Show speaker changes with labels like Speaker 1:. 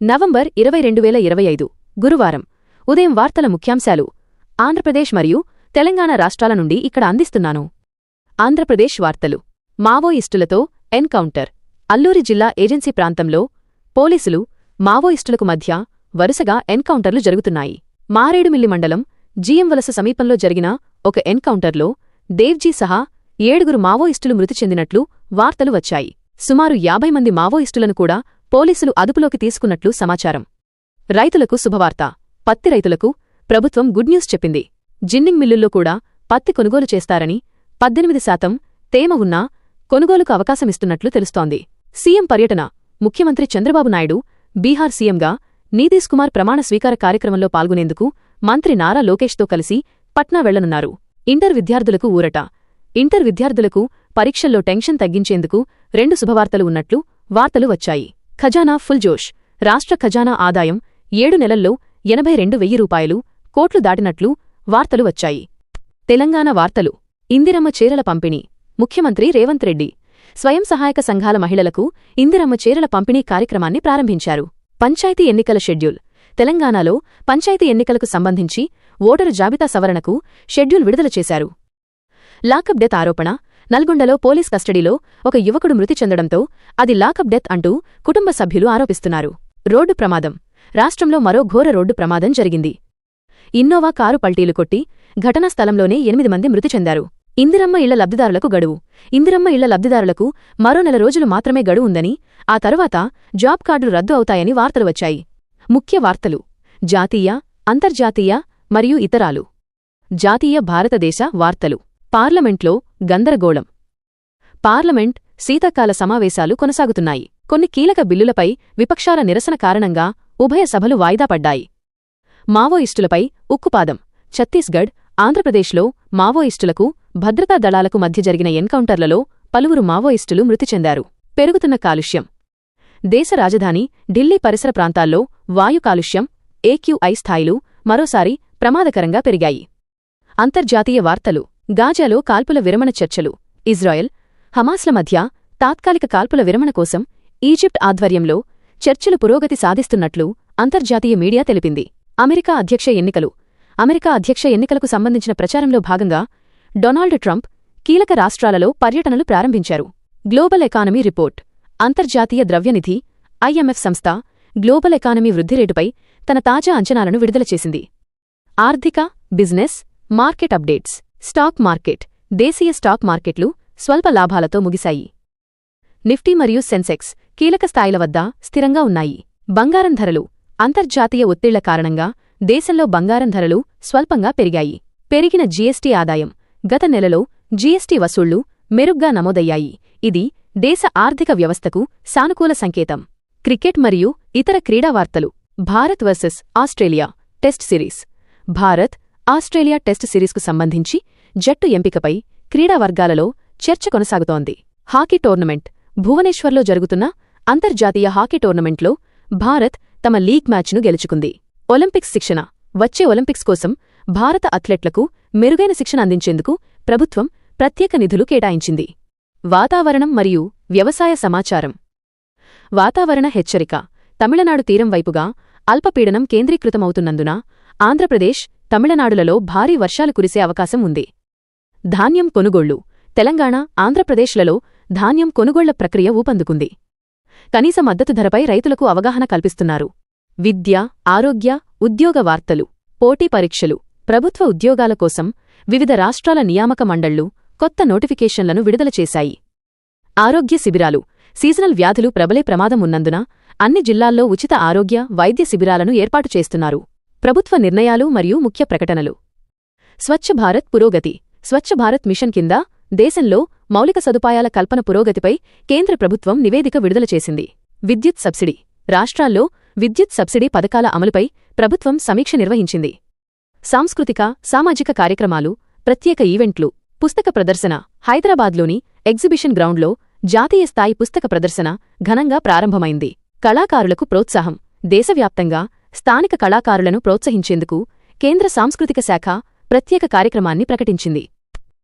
Speaker 1: November ఇరవై రెండు వేల ఇరవై ఐదు గురువారం. ఉదయం వార్తల ముఖ్యాంశాలు. ఆంధ్రప్రదేశ్ మరియు తెలంగాణ రాష్ట్రాల నుండి ఇక్కడ అందిస్తున్నాను. ఆంధ్రప్రదేశ్ వార్తలు. మావోయిస్టులతో ఎన్కౌంటర్. అల్లూరి జిల్లా ఏజెన్సీ ప్రాంతంలో పోలీసులు మావోయిస్టులకు మధ్య వరుసగా ఎన్కౌంటర్లు జరుగుతున్నాయి. మారేడుమిల్లి మండలం జీఎంవలస సమీపంలో జరిగిన ఒక ఎన్కౌంటర్లో దేవ్జీ సహా ఏడుగురు మావోయిస్టులు మృతి చెందినట్లు వార్తలు వచ్చాయి. సుమారు యాభై మంది మావోయిస్టులను కూడా పోలీసులు అదుపులోకి తీసుకున్నట్లు సమాచారం. రైతులకు శుభవార్త. పత్తి రైతులకు ప్రభుత్వం గుడ్ న్యూస్ చెప్పింది. జిన్నింగ్ మిల్లుల్లో కూడా పత్తి కొనుగోలు చేస్తారని పద్దెనిమిది శాతం తేమ ఉన్నా కొనుగోలుకు అవకాశమిస్తున్నట్లు తెలుస్తోంది. సీఎం పర్యటన. ముఖ్యమంత్రి చంద్రబాబు నాయుడు బీహార్ సీఎంగా నీతీష్ కుమార్ ప్రమాణ స్వీకార కార్యక్రమంలో పాల్గొనేందుకు మంత్రి నారా లోకేష్తో కలిసి పట్నా వెళ్ళనున్నారు. ఇంటర్ విద్యార్థులకు ఊరట. ఇంటర్ విద్యార్థులకు పరీక్షల్లో టెన్షన్ తగ్గించేందుకు రెండు శుభవార్తలు ఉన్నట్లు వార్తలు వచ్చాయి. ఖజానా ఫుల్ జోష్. రాష్ట్ర ఖజానా ఆదాయం ఏడు నెలల్లో ఎనభై రెండు వెయ్యి రూపాయలు కోట్లు దాటినట్లు వార్తలు వచ్చాయి. తెలంగాణ వార్తలు. ఇందిరమ్మ చీరల పంపిణీ. ముఖ్యమంత్రి రేవంత్ రెడ్డి స్వయం సహాయక సంఘాల మహిళలకు ఇందిరమ్మ చీరల పంపిణీ కార్యక్రమాన్ని ప్రారంభించారు. పంచాయతీ ఎన్నికల షెడ్యూల్. తెలంగాణలో పంచాయతీ ఎన్నికలకు సంబంధించి ఓటరు జాబితా సవరణకు షెడ్యూల్ విడుదల చేశారు. లాకప్ డెత్ ఆరోపణ నల్గొండలో పోలీస్ కస్టడీలో ఒక యువకుడు మృతి చెందడంతో అది లాకప్ డెత్ అంటూ కుటుంబ సభ్యులు ఆరోపిస్తున్నారు. రోడ్డు ప్రమాదం. రాష్ట్రంలో మరో ఘోర రోడ్డు ప్రమాదం జరిగింది. ఇన్నోవా కారు పల్టీలు కొట్టి ఘటనా స్థలంలోనే ఎనిమిది మంది మృతి చెందారు. ఇందిరమ్మ ఇళ్ళ లబ్ధిదారులకు గడువు. ఇందిరమ్మ ఇళ్ళ లబ్ధిదారులకు మరో నెల రోజులు మాత్రమే గడువు ఉందని ఆ తరువాత జాబ్ కార్డులు రద్దు అవుతాయని వార్తలు వచ్చాయి. ముఖ్య వార్తలు. జాతీయ అంతర్జాతీయ మరియు ఇతరాలు. జాతీయ భారతదేశ వార్తలు. పార్లమెంట్లో గందరగోళం. పార్లమెంట్ శీతాకాల సమావేశాలు కొనసాగుతున్నాయి. కొన్ని కీలక బిల్లులపై విపక్షాల నిరసన కారణంగా ఉభయ సభలు వాయిదా పడ్డాయి. మావోయిస్టులపై ఉక్కుపాదం. ఛత్తీస్గఢ్ ఆంధ్రప్రదేశ్లో మావోయిస్టులకు భద్రతా దళాలకు మధ్య జరిగిన ఎన్కౌంటర్లలో పలువురు మావోయిస్టులు మృతి చెందారు. పెరుగుతున్న కాలుష్యం. దేశ రాజధాని ఢిల్లీ పరిసర ప్రాంతాల్లో వాయు కాలుష్యం ఏక్యూఐ స్థాయిలు మరోసారి ప్రమాదకరంగా పెరిగాయి. అంతర్జాతీయ వార్తలు. గాజాలో కాల్పుల విరమణ చర్చలు. ఇజ్రాయెల్ హమాస్ల మధ్య తాత్కాలిక కాల్పుల విరమణ కోసం ఈజిప్ట్ ఆధ్వర్యంలో చర్చలు పురోగతి సాధిస్తున్నట్లు అంతర్జాతీయ మీడియా తెలిపింది. అమెరికా అధ్యక్ష ఎన్నికలు. అమెరికా అధ్యక్ష ఎన్నికలకు సంబంధించిన ప్రచారంలో భాగంగా డొనాల్డ్ ట్రంప్ కీలక రాష్ట్రాలలో పర్యటనలు ప్రారంభించారు. Global economy report. అంతర్జాతీయ ద్రవ్యనిధి ఐఎంఎఫ్ సంస్థ గ్లోబల్ ఎకానమీ వృద్ధిరేటుపై తన తాజా అంచనాలను విడుదల చేసింది. ఆర్థిక business market updates. Stock market దేశీయ స్టాక్ మార్కెట్లు స్వల్ప లాభాలతో ముగిశాయి. నిఫ్టీ మరియు సెన్సెక్స్ కీలక స్థాయిల వద్ద స్థిరంగా ఉన్నాయి. బంగారం ధరలు అంతర్జాతీయ ఒత్తిళ్ళ కారణంగా దేశంలో బంగారం ధరలు స్వల్పంగా పెరిగాయి. పెరిగిన జీఎస్టీ ఆదాయం గత నెలలో జీఎస్టీ వసూళ్ళు మెరుగ్గా నమోదయ్యాయి. ఇది దేశ ఆర్థిక వ్యవస్థకు సానుకూల సంకేతం. క్రికెట్ మరియు ఇతర క్రీడా వార్తలు Bharat versus Australia test series Bharat Australia test సిరీస్కు సంబంధించి జట్టు ఎంపికపై క్రీడా వర్గాలలో చర్చ కొనసాగుతోంది. హాకీ టోర్నమెంట్ భువనేశ్వర్లో జరుగుతున్న అంతర్జాతీయ హాకీ టోర్నమెంట్లో భారత్ తమ లీగ్ మ్యాచ్ను గెలుచుకుంది. ఒలింపిక్స్ శిక్షణ వచ్చే ఒలింపిక్స్ కోసం భారత అథ్లెట్లకు మెరుగైన శిక్షణ అందించేందుకు ప్రభుత్వం ప్రత్యేక నిధులు కేటాయించింది. వాతావరణం మరియు వ్యవసాయ సమాచారం. వాతావరణ హెచ్చరిక. తమిళనాడు తీరం వైపుగా అల్పపీడనం కేంద్రీకృతమవుతున్నందున ఆంధ్రప్రదేశ్ తమిళనాడులలో భారీ వర్షాలు కురిసే అవకాశం ఉంది. ధాన్యం కొనుగోళ్ళు. తెలంగాణ ఆంధ్రప్రదేశ్లలో ధాన్యం కొనుగోళ్ళ ప్రక్రియ ఊపందుకుంది. కనీస మద్దతు ధరపై రైతులకు అవగాహన కల్పిస్తున్నారు. విద్య ఆరోగ్య ఉద్యోగ వార్తలు పోటీ పరీక్షలు ప్రభుత్వ ఉద్యోగాల కోసం వివిధ రాష్ట్రాల నియామక మండళ్ళు కొత్త నోటిఫికేషన్లను విడుదల చేశాయి. ఆరోగ్య శిబిరాలు. సీజనల్ వ్యాధులు ప్రబలే ప్రమాదం ఉన్నందున అన్ని జిల్లాల్లో ఉచిత ఆరోగ్య వైద్య శిబిరాలను ఏర్పాటు చేస్తున్నారు. ప్రభుత్వ నిర్ణయాలు మరియు ముఖ్య ప్రకటనలు. స్వచ్ఛ భారత్ పురోగతి. స్వచ్ఛ భారత్ మిషన్ కింద దేశంలో మౌలిక సదుపాయాల కల్పన పురోగతిపై కేంద్ర ప్రభుత్వం నివేదిక విడుదల చేసింది. విద్యుత్ సబ్సిడీ. రాష్ట్రాల్లో విద్యుత్ సబ్సిడీ పథకాల అమలుపై ప్రభుత్వం సమీక్ష నిర్వహించింది. సాంస్కృతిక సామాజిక కార్యక్రమాలు ప్రత్యేక ఈవెంట్లు పుస్తక ప్రదర్శన. హైదరాబాద్లోని ఎగ్జిబిషన్ గ్రౌండ్లో జాతీయ స్థాయి పుస్తక ప్రదర్శన ఘనంగా ప్రారంభమైంది. కళాకారులకు ప్రోత్సాహం. దేశవ్యాప్తంగా స్థానిక కళాకారులను ప్రోత్సహించేందుకు కేంద్ర సాంస్కృతిక శాఖ ప్రత్యేక కార్యక్రమాన్ని ప్రకటించింది.